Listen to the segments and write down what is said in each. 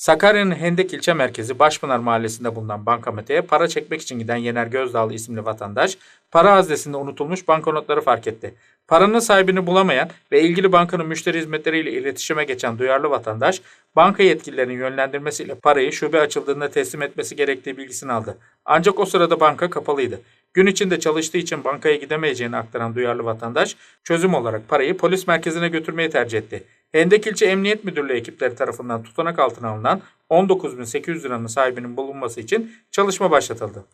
Sakarya'nın Hendek ilçe merkezi Başpınar mahallesinde bulunan bankamatiğe para çekmek için giden Yener Gözdağlı isimli vatandaş para haznesinde unutulmuş banknotları fark etti. Paranın sahibini bulamayan ve ilgili bankanın müşteri hizmetleriyle iletişime geçen duyarlı vatandaş banka yetkililerinin yönlendirmesiyle parayı şube açıldığında teslim etmesi gerektiği bilgisini aldı. Ancak o sırada banka kapalıydı. Gün içinde çalıştığı için bankaya gidemeyeceğini aktaran duyarlı vatandaş çözüm olarak parayı polis merkezine götürmeyi tercih etti. Hendek İlçe Emniyet Müdürlüğü ekipleri tarafından tutanak altına alınan 19.800 liranın sahibinin bulunması için çalışma başlatıldı.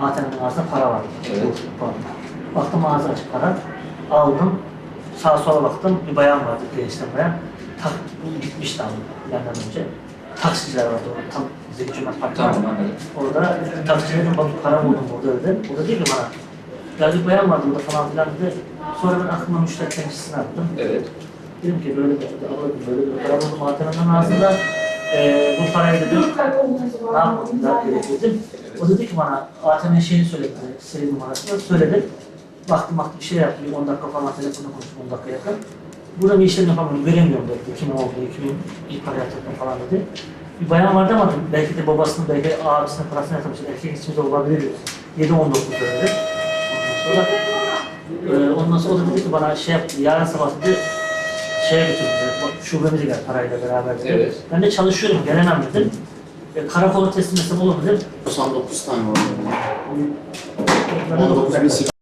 ATM'nin ağzında para vardı. Pardon. Baktım ağzı açık para. Aldım. Sağa sola baktım. Bir bayan vardı gençten bayan. Tak, gitmişti ama benden önce. Taksiciler vardı orada. Tam Parkı var. Tamam. Orada taksicilerin bak para buldum burada dedi. Burada değil mi bana? Ya bir bayan vardı burada falan filan dedi. Sonra ben aklıma müşteri temsilcisini attım. Evet. Dedim ki böyle bir abla böyle bir para buldum ATM'nin ağzında. Ee, bu parayı dedim ne yapmam dedim. O dedi ki bana ATM şeyini söyledi, seri numarasını söyledi. Baktım baktım bir şey yaptı, bir 10 dakika falan telefonla konuştum 10 dakika yakın. Burada bir işlem yapamıyorum, veremiyorum dedi. Kim oldu, kimin ilk para yatırdım falan dedi. Bir bayan vardı ama belki de babasının, belki abisinin parasını yatırmış, erkek ismi de olabilir. 7-19 dedi. Ondan sonra, e, ondan sonra o da dedi ki bana şey yaptı, yarın sabah dedi, şeye götürdü, dedi, bak şubemize gel parayla beraber dedi. Evet. Ben de çalışıyorum, gelemem dedim. E, karakola teslim etsem olur mu dedim. 99 tane var. Ben de 19 bin